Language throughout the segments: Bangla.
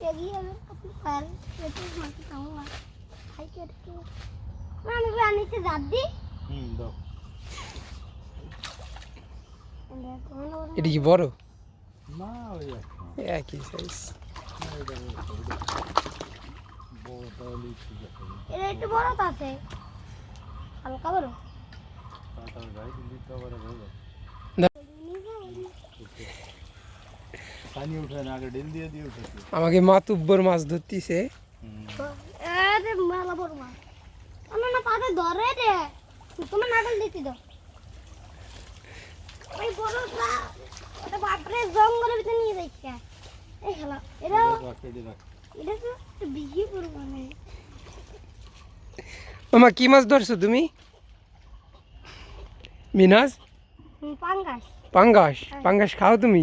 এগিয়ে যাবে আপনি পার পেটে মাটি কামড়া খাই কেটে না আমি তো আনিতে জাত দি হুম দাও এটা কি বড় না ওই একটা একই সাইজ বড় তাহলেই ঠিক আছে এটা একটু বড় তো আছে হালকা বড় কাটার গায়ে দিতে আবার হয়ে পানি উঠে না আগে ডিল দিয়ে দিয়ে উঠেছে। আমাকে মা তুব্বর মাছ ধরতিছে। আরে মেলা বড় মাছ। না না পাতে ধরে রে। তোমার নাটক দিতে দাও। ওই বড়টা ওটা বাপরে জঙ্গলের ভিতরে নিয়ে যাচ্ছে এই খেলা এটা রাখ রেডি রাখ। এটা তো একটু বড় মানে মামা কি মাছ ধরছো তুমি? মিনাজ? পাঙ্গাস। পাঙ্গাস? পাঙ্গাস খাও তুমি?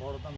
Morton